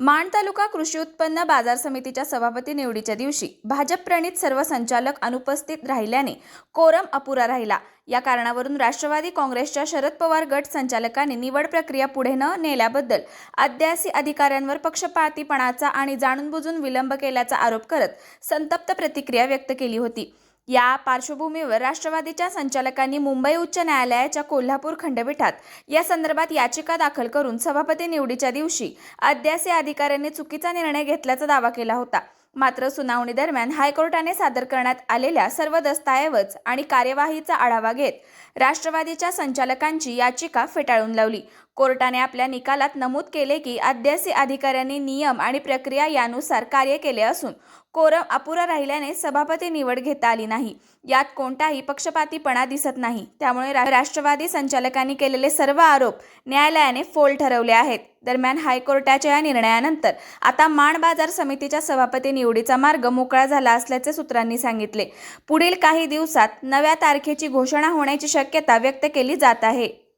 माण तालुका कृषी उत्पन्न बाजार समितीच्या सभापती निवडीच्या दिवशी भाजप प्रणित सर्व संचालक अनुपस्थित राहिल्याने कोरम अपुरा राहिला. या कारणावरून राष्ट्रवादी काँग्रेसच्या शरद पवार गट संचालकांनी निवड प्रक्रिया पुढे न नेल्याबद्दल अद्यासी अधिकाऱ्यांवर पक्षपातीपणाचा आणि जाणूनबुजून विलंब केल्याचा आरोप करत संतप्त प्रतिक्रिया व्यक्त केली होती. या पार्श्वभूमीवर राष्ट्रवादीच्या संचालकांनी मुंबई उच्च न्यायालयाच्या कोल्हापूर खंडपीठात या संदर्भात याचिका दाखल करून सभापती निवडीच्या दिवशी अध्यासी अधिकाऱ्यांनी चुकीचा निर्णय घेतल्याचा दावा केला होता. मात्र सुनावणी दरम्यान हायकोर्टाने सादर करण्यात आलेल्या सर्व दस्तऐवज आणि कार्यवाहीचा आढावा घेत राष्ट्रवादीच्या संचालकांची याचिका फेटाळून लावली. कोर्टाने आपल्या निकालात नमूद केले की अध्यासी अधिकाऱ्यांनी नियम आणि प्रक्रिया यानुसार कार्य केले असून कोरम अपुरा राहिल्याने सभापती निवड घेता आली नाही. यात कोणताही पक्षपातीपणा दिसत नाही. त्यामुळे रा- राष्ट्रवादी संचालकांनी केलेले सर्व आरोप न्यायालयाने फोल ठरवले आहेत. दरम्यान हायकोर्टाच्या या निर्णयानंतर आता माण बाजार समितीच्या सभापती निवडीचा मार्ग मोकळा झाला असल्याचे सूत्रांनी सांगितले. पुढील काही दिवसात नव्या तारखेची घोषणा होण्याची शक्यता व्यक्त केली जात आहे.